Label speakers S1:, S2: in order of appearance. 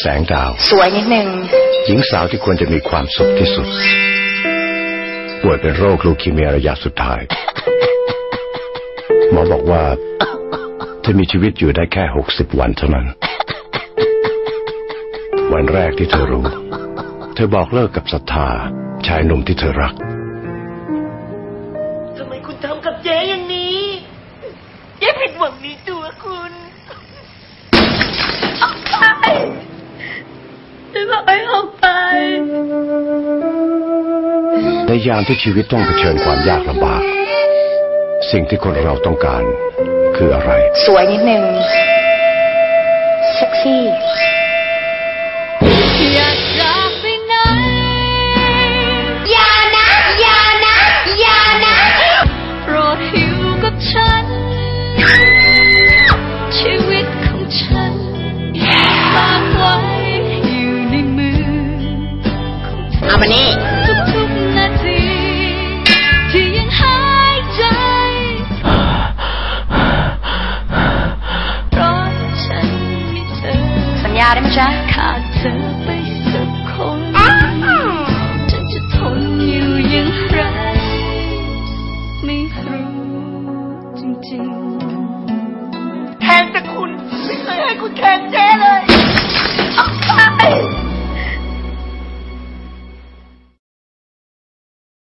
S1: แสงดาว
S2: สวยนิดนึง
S1: หญิงสาวที่ควรจะมีความสุขที่สุด ป่วยเป็นโรคลูคีเมียระยะสุดท้าย หมอบอกว่าเธอมีชีวิตอยู่ได้แค่หกสิบวันเท่านั้น วันแรกที่เธอรู้ เธอบอกเลิกกับศรัทธาชายหนุ่มที่เธอรัก
S3: ทำไมคุณทำกับเจ๊อย่างนี้เจ๊ผิดหวังในตัวคุณ จะบอกให้ออกไป
S1: ในยามที่ชีวิตต้องเผชิญความยากลำบาก สิ่งที่คนเราต้องการคืออะไร
S2: สวยนิดนึง เซ็กซี่าได้ไหมจ๊ะ
S4: ขาดเธอไปสักคนฉันจะทนอยู่อย่างไรไม่รู้จริงๆ
S3: แทนแต่คุณ ไม่เคยให้คุณแทนใจ